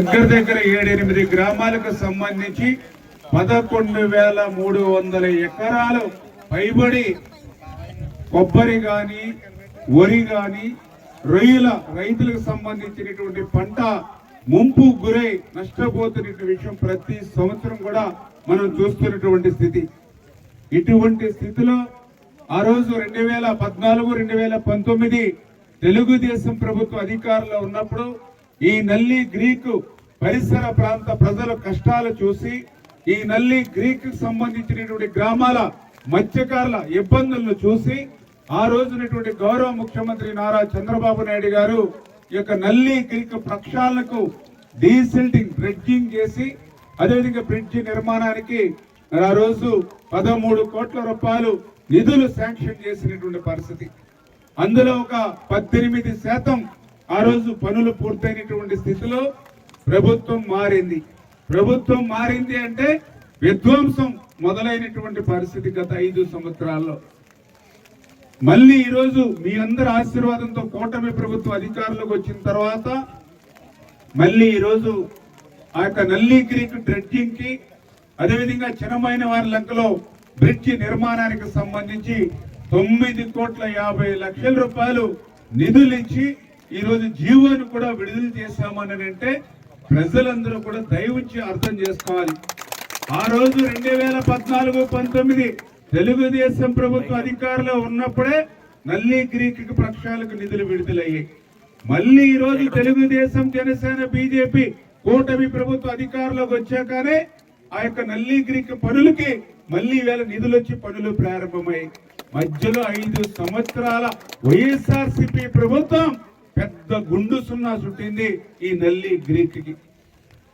దగ్గర దగ్గర ఏడెనిమిది గ్రామాలకు సంబంధించి పదకొండు వేల మూడు వందల ఎకరాలు పైబడి కొబ్బరి గాని వరి గాని రొయ్యల రైతులకు సంబంధించినటువంటి పంట ముంపు గురై నష్టపోతున్న విషయం ప్రతి సంవత్సరం కూడా మనం చూస్తున్నటువంటి స్థితి. ఇటువంటి స్థితిలో ఆ రోజు రెండు వేల పద్నాలుగు రెండు వేల పంతొమ్మిది తెలుగుదేశం ప్రభుత్వ అధికారంలో ఉన్నప్పుడు ఈ నల్లి గ్రీకు పరిసర ప్రాంత ప్రజల కష్టాలు చూసి ఈ నల్లి గ్రీక్ సంబంధించినటువంటి గ్రామాల మత్స్యకారుల ఇబ్బందులను చూసి ఆ రోజునటువంటి గౌరవ ముఖ్యమంత్రి నారా చంద్రబాబు నాయుడు గారు ఈ యొక్క నల్లి గ్రీక్ ప్రక్షాళనకు డీసిల్టింగ్ బ్రిడ్జింగ్ చేసి అదేవిధంగా బ్రిడ్జి నిర్మాణానికి మరి ఆ రోజు పదమూడు కోట్ల రూపాయలు నిధులు శాంక్షన్ చేసినటువంటి పరిస్థితి. అందులో ఒక పద్దెనిమిది శాతం ఆ రోజు పనులు పూర్తయినటువంటి స్థితిలో ప్రభుత్వం మారింది. ప్రభుత్వం మారింది అంటే విధ్వంసం మొదలైనటువంటి పరిస్థితి గత ఐదు సంవత్సరాల్లో. మళ్ళీ ఈరోజు మీ అందరి ఆశీర్వాదంతో కూటమి ప్రభుత్వం అధికారంలోకి వచ్చిన తర్వాత మళ్ళీ ఈరోజు ఆ యొక్క నల్లి క్రీక్ డ్రెడ్జింగ్కి అదేవిధంగా చిన్నమైన వారి లంకలో బ్రిడ్జి నిర్మాణానికి సంబంధించి తొమ్మిది కోట్ల యాభై లక్షల రూపాయలు నిధులు ఈరోజు ఈ రోజు జీవోను కూడా విడుదల చేశామని అంటే ప్రజలందరూ కూడా దయవుంచి అర్థం చేసుకోవాలి. ఆ రోజు రెండు వేల పద్నాలుగు పంతొమ్మిది తెలుగుదేశం ప్రభుత్వ అధికారంలో ఉన్నప్పుడే నల్లి గ్రీక్ పక్షాలకు నిధులు విడుదలయ్యాయి. మళ్ళీ ఈరోజు తెలుగుదేశం జనసేన బీజేపీ కూటమి ప్రభుత్వ అధికారంలోకి వచ్చాకనే ఆ యొక్క నల్లి గ్రీక్ పనులకి మళ్ళీ వేల నిధులు వచ్చి పనులు ప్రారంభమయ్యాయి. మధ్యలో ఐదు సంవత్సరాల వైఎస్ఆర్ ప్రభుత్వం పెద్ద గుండు సున్నా చుట్టింది ఈ నల్లి గ్రీక్కి.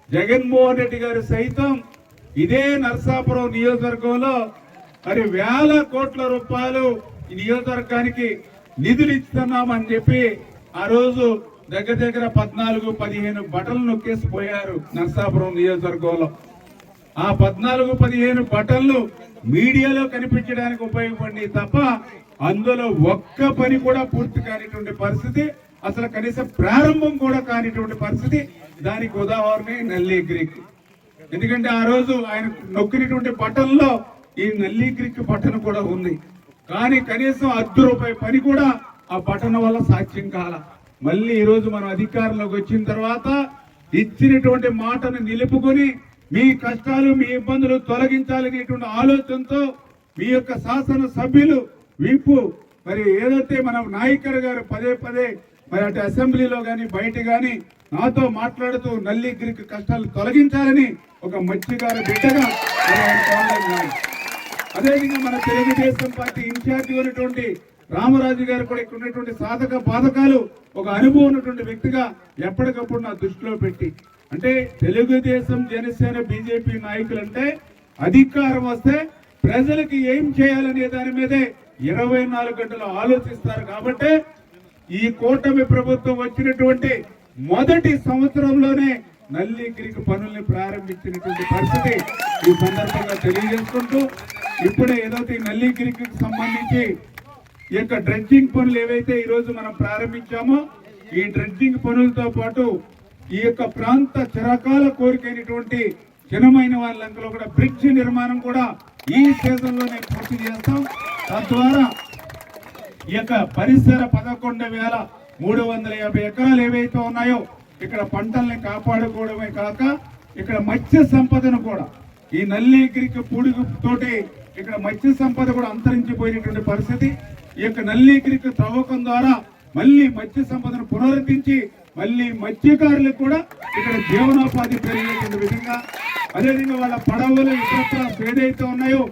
జగన్మోహన్ రెడ్డి గారు సైతం ఇదే నర్సాపురం నియోజకవర్గంలో మరి వేల కోట్ల రూపాయలు ఈ నియోజకవర్గానికి నిధులు ఇస్తున్నామని చెప్పి ఆ రోజు దగ్గర దగ్గర పద్నాలుగు పదిహేను బటలు నొక్కేసిపోయారు నర్సాపురం నియోజకవర్గంలో. ఆ పద్నాలుగు పదిహేను బటన్లు మీడియాలో కనిపించడానికి ఉపయోగపడినాయి తప్ప అందులో ఒక్క పని కూడా పూర్తి కానిటువంటి పరిస్థితి అసలు కనీసం ప్రారంభం కూడా కానిటువంటి పరిస్థితి దానికి ఉదాహరణ నల్లి గ్రీక్. ఎందుకంటే ఆ రోజు ఆయన నొక్కినటువంటి పట్టణంలో ఈ నల్లి గ్రీక్ పట్టణం కూడా ఉంది. కానీ కనీసం అర్ధ రూపాయి పని కూడా ఆ పట్టణం వల్ల సాధ్యం కాల. మళ్ళీ ఈ రోజు మనం అధికారంలోకి వచ్చిన తర్వాత ఇచ్చినటువంటి మాటను నిలుపుకొని మీ కష్టాలు మీ ఇబ్బందులు తొలగించాలనేటువంటి ఆలోచనతో మీ యొక్క శాసన సభ్యులు విప్పు మరి ఏదైతే మన నాయకర్ గారు పదే పదే మరి అటు అసెంబ్లీలో కానీ బయట కానీ నాతో మాట్లాడుతూ నల్లి గ్రీక్ కష్టాలు తొలగించాలని ఒక మత్స్యకార బిడ్డగా అదేవిధంగా మన తెలుగుదేశం పార్టీ ఇన్ఛార్జి ఉన్నటువంటి రామరాజు గారు కూడా ఇక్కడ ఉన్నటువంటి సాధక బాధకాలు ఒక అనుభవం ఉన్నటువంటి వ్యక్తిగా ఎప్పటికప్పుడు నా దృష్టిలో పెట్టి అంటే తెలుగుదేశం జనసేన బీజేపీ నాయకులు అంటే అధికారం వస్తే ప్రజలకి ఏం చేయాలనే దాని మీదే ఇరవై నాలుగు గంటలు ఆలోచిస్తారు కాబట్టి ఈ కూటమి ప్రభుత్వం వచ్చినటువంటి మొదటి సంవత్సరంలోనే నల్లి గిరికి పనుల్ని ప్రారంభించినటువంటి పరిస్థితి ఈ సందర్భంగా తెలియజేసుకుంటూ ఇప్పుడే ఏదైతే నల్లి గిరికి సంబంధించి ఈ యొక్క డ్రెడ్జింగ్ పనులు ఏవైతే ఈరోజు మనం ప్రారంభించామో ఈ డ్రెడ్జింగ్ పనులతో పాటు ఈ యొక్క ప్రాంత చిరకాల కోరికైనటువంటి జనమైన వాళ్ళ లంకలో కూడా బ్రిడ్జ్ నిర్మాణం కూడా ఈ సీజన్లోనే పూర్తి చేస్తాం. తద్వారా ఈ యొక్క పరిసర పదకొండు వేల మూడు వందల యాభై ఎకరాలు ఏవైతే ఉన్నాయో ఇక్కడ పంటల్ని కాపాడుకోవడమే కాక ఇక్కడ మత్స్య సంపదను కూడా ఈ నల్లి గిరికి పూడికి తోటి ఇక్కడ మత్స్య సంపద కూడా అంతరించిపోయినటువంటి పరిస్థితి. ఈ యొక్క నల్లి త్రవ్వకం ద్వారా మళ్ళీ మత్స్య సంపదను పునరుద్ధరించి మళ్ళీ మత్స్యకారులకు కూడా ఇక్కడ జీవనోపాధి పెరిగేటువంటి విధంగా అదేవిధంగా వాళ్ళ పడవలు ఇతరత్ర ఏదైతే ఉన్నాయో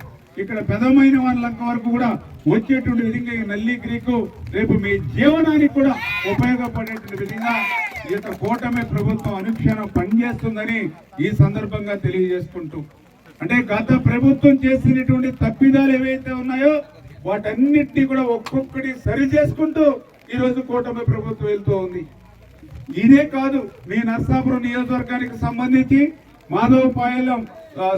ఇక్కడ పెదమైన వాళ్ళ వరకు కూడా వచ్చేటువంటి విధంగా ఈ నల్లి గ్రీకు రేపు మీ జీవనానికి కూడా ఉపయోగపడేటువంటి విధంగా ఈత కూటమి ప్రభుత్వం అనుక్షణం పనిచేస్తుందని ఈ సందర్భంగా తెలియజేసుకుంటూ. అంటే గత ప్రభుత్వం చేసినటువంటి తప్పిదాలు ఏవైతే ఉన్నాయో వాటన్నిటినీ కూడా ఒక్కొక్కటి సరి చేసుకుంటూ ఈరోజు కూటమి ప్రభుత్వం వెళ్తూ ఉంది. ఇదే కాదు మీ నర్సాపురం నియోజకవర్గానికి సంబంధించి మాధవపాయలం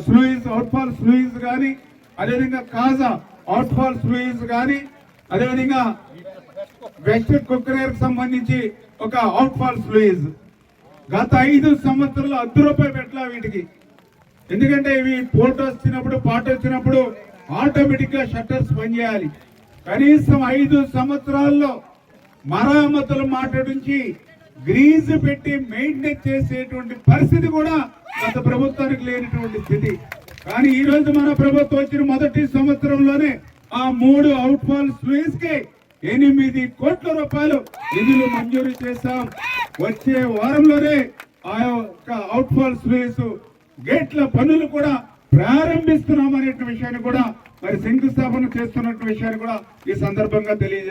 స్లూయిస్ అవుట్ఫాల్ స్లూయిస్ కానీ అదేవిధంగా కాజా అవుట్ఫాల్ స్లూయిస్ కానీ అదేవిధంగా వెస్ట్ కుక్కరేర్ సంబంధించి ఒక అవుట్ఫాల్ స్లూయిస్ గత ఐదు సంవత్సరాలు అర్ధ రూపాయి పెట్టలా వీటికి. ఎందుకంటే ఇవి పోర్ట్ వచ్చినప్పుడు పాట వచ్చినప్పుడు ఆటోమేటిక్గా షట్టర్స్ పనిచేయాలి కనీసం ఐదు సంవత్సరాల్లో మరామతుల మాట నుంచి గ్రీజ్ పెట్టి మెయింటైన్ చేసేటువంటి పరిస్థితి కూడా గత ప్రభుత్వానికి లేనటువంటి స్థితి. కానీ ఈ రోజు మన ప్రభుత్వం వచ్చిన మొదటి సంవత్సరంలోనే ఆ మూడు అవుట్ ఫాల్ స్లూయిస్కి ఎనిమిది కోట్ల రూపాయలు నిధులు మంజూరు చేశాం. వచ్చే వారంలోనే ఆ యొక్క అవుట్ ఫాల్ స్లూయిస్ గేట్ల పనులు కూడా ప్రారంభిస్తున్నాం అనేటువంటి విషయాన్ని కూడా మరి శంకుస్థాపన చేస్తున్నటువంటి విషయాన్ని కూడా ఈ సందర్భంగా తెలియజేస్తాం